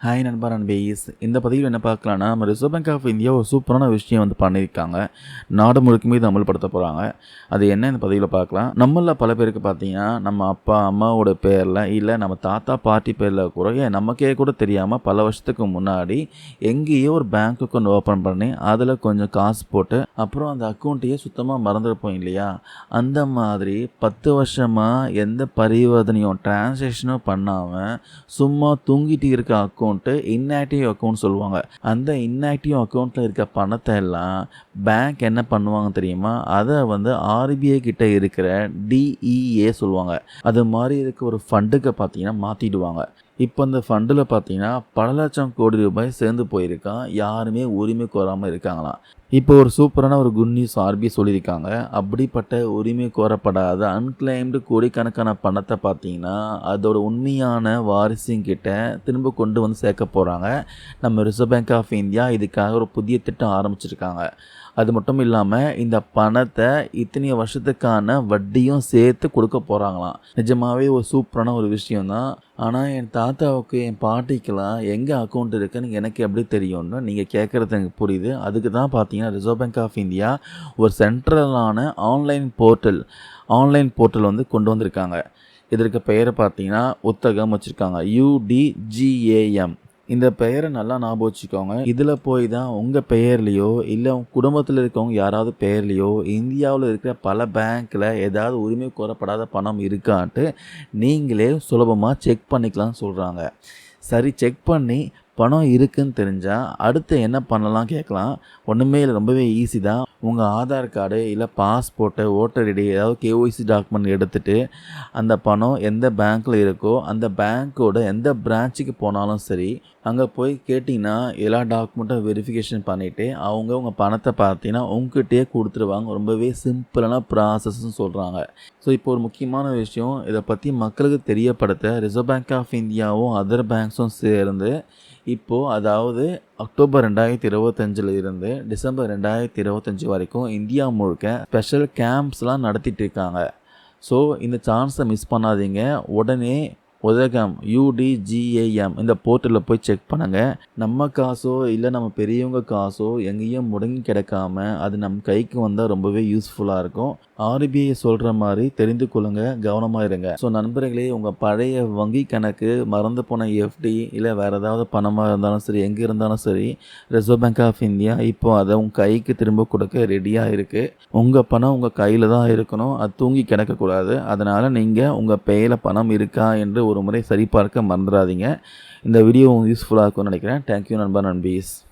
Hi நண்பா நண்பேஸ் இந்த பதிவில் என்ன பார்க்கலான்னா நம்ம ரிசர்வ் பேங்க் ஆஃப் இந்தியா ஒரு சூப்பரான விஷயம் வந்து பண்ணியிருக்காங்க. நாடு முழுக்குமே இது அமல்படுத்த போகிறாங்க அது என்ன இந்த பதிவில் பார்க்கலாம். நம்மள பல பேருக்கு பார்த்தீங்கன்னா நம்ம அப்பா அம்மாவோட பேரில் இல்லை நம்ம தாத்தா பாட்டி பேரில் கூட ஏன் நமக்கே கூட தெரியாமல் பல வருஷத்துக்கு முன்னாடி எங்கேயோ ஒரு பேங்க் அக்கௌண்ட் ஓப்பன் பண்ணி அதில் கொஞ்சம் காசு போட்டு அப்புறம் அந்த அக்கௌண்ட்டையே சுத்தமாக மறந்துருப்போம் இல்லையா? அந்த மாதிரி பத்து வருஷமாக எந்த பரிவர்த்தனையும் டிரான்சேக்ஷனும் பண்ணாமல் சும்மா தூங்கிட்டு இருக்க அக்கௌண்ட் அக்கௌண்ட்டு இன்ஆக்டிவ் அக்கௌண்ட் சொல்லுவாங்க. அந்த இன்ஆக்டிவ் அக்கௌண்ட்டில் இருக்க பணத்தை எல்லாம் பேங்க் என்ன பண்ணுவாங்க தெரியுமா? அதை வந்து ஆர்பிஐ கிட்ட இருக்கிற டிஇஏ சொல்லுவாங்க. அது மாதிரி இருக்க ஒரு ஃபண்டுக்கு பார்த்தீங்கன்னா மாற்றிடுவாங்க இப்போ இந்த ஃபண்டில் பார்த்தீங்கன்னா பல லட்சம் கோடி ரூபாய் சேர்ந்து போயிருக்கான். யாருமே உரிமை கோராமல் இருக்காங்களாம். இப்போ ஒரு சூப்பரான ஒரு குட் நியூஸ் ஆர்பிஐ சொல்லியிருக்காங்க. அப்படிப்பட்ட உரிமை கோரப்படாத அன்கிளைம்டு கோடிக்கணக்கான பணத்தை பார்த்தீங்கன்னா அதோட உண்மையான வாரிசுங்கிட்ட திரும்ப கொண்டு வந்து சேர்க்க போகிறாங்க நம்ம ரிசர்வ் பேங்க் ஆஃப் இந்தியா இதுக்காக ஒரு புதிய திட்டம் ஆரம்பிச்சிருக்காங்க. அது மட்டும் இல்லாமல் இந்த பணத்தை இத்தனை வருஷத்துக்கான வட்டியும் சேர்த்து கொடுக்க போகிறாங்களாம் நிஜமாவே ஒரு சூப்பரான ஒரு விஷயம்தான். ஆனால் என் தாத்தாவுக்கு என் பாட்டிக்கெல்லாம் எங்கே அக்கௌண்ட் இருக்குன்னு எனக்கு எப்படி தெரியும்னு நீங்கள் கேட்குறது எனக்கு புரியுது. அதுக்கு தான் பார்த்தீங்கன்னா பார்த்தீங்கன்னா ரிசர்வ் பேங்க் ஆஃப் இந்தியா ஒரு சென்ட்ரலான ஆன்லைன் போர்ட்டல் ஆன்லைன் போர்ட்டல் வந்து கொண்டு வந்திருக்காங்க. இதற்கு பெயரை பார்த்தீங்கன்னா புத்தகம் வச்சுருக்காங்க. யூடிஜிஏஎம் இந்த பெயரை நல்லா ஞாபகம் வச்சுக்கோங்க. இதில் போய் தான் உங்கள் பெயர்லேயோ இல்லை உங்கள் குடும்பத்தில் இருக்கவங்க யாராவது பெயர்லேயோ இந்தியாவில் இருக்கிற பல பேங்க்கில் ஏதாவது உரிமை கோரப்படாத பணம் இருக்கான்ட்டு நீங்களே சுலபமாக செக் பண்ணிக்கலாம்னு சொல்கிறாங்க சரி செக் பண்ணி பணம் இருக்குன்னு தெரிஞ்சால் அடுத்து என்ன பண்ணலாம் கேட்கலாம். ஒன்றுமே இல்லை ரொம்பவே ஈஸி தான். உங்கள் ஆதார் கார்டு இல்லை பாஸ்போர்ட்டு ஓட்டர் ஐடி ஏதாவது கேஒய்சி டாக்குமெண்ட் எடுத்துகிட்டு அந்த பணம் எந்த பேங்க்கில் இருக்கோ அந்த பேங்க்கோட எந்த பிரான்ச்சுக்கு போனாலும் சரி அங்கே போய் கேட்டிங்கன்னா எல்லா டாக்குமெண்ட்டும் வெரிஃபிகேஷன் பண்ணிவிட்டு அவங்க உங்கள் பணத்தை பார்த்தீங்கன்னா உங்ககிட்டயே கொடுத்துருவாங்க. ரொம்பவே சிம்பிளான ப்ராசஸ்ன்னு சொல்கிறாங்க ஸோ இப்போ ஒரு முக்கியமான விஷயம் இதை பற்றி மக்களுக்கு தெரியப்படுத்த ரிசர்வ் பேங்க் ஆஃப் இந்தியாவும் அதர் பேங்க்ஸும் சேர்ந்து இப்போது அதாவது அக்டோபர் ரெண்டாயிரத்தி இருபத்தஞ்சில் இருந்து டிசம்பர் ரெண்டாயிரத்தி இருபத்தஞ்சி வரைக்கும் இந்தியா முழுக்க ஸ்பெஷல் கேம்ப்ஸ்லாம் நடத்திட்டு இருக்காங்க. ஸோ இந்த சான்ஸை மிஸ் பண்ணாதீங்க. உடனே உதகம் யூடிஜிஏஎம் இந்த போர்ட்டலில் போய் செக் பண்ணுங்கள் நம்ம காசோ இல்லை நம்ம பெரியவங்க காசோ எங்கேயும் முடங்கி கிடக்காம அது நம் கைக்கு வந்தால் ரொம்பவே யூஸ்ஃபுல்லாக இருக்கும். ஆர்பிஐ சொல்கிற மாதிரி தெரிந்து கொள்ளுங்க கவனமாக இருங்க. ஸோ நண்பர்களே உங்கள் பழைய வங்கி கணக்கு மறந்து போன எஃப்டி இல்லை வேறு ஏதாவது பணமாக இருந்தாலும் சரி எங்கே இருந்தாலும் சரி ரிசர்வ் பேங்க் ஆஃப் இந்தியா இப்போ அதை உங்கள் கைக்கு திரும்ப கொடுக்க ரெடியாக இருக்குது உங்கள் பணம் உங்கள் கையில் தான் இருக்கணும். அது தூங்கி கிடக்கக்கூடாது. அதனால் நீங்கள் உங்கள் பேயில் பணம் இருக்கா என்று ஒரு முறை சரிபார்க்க மறந்துடாதீங்க. இந்த வீடியோ யூஸ்ஃபுல்லாக இருக்கும்னு நினைக்கிறேன். தேங்க்யூ நண்பா நண்பீஸ்.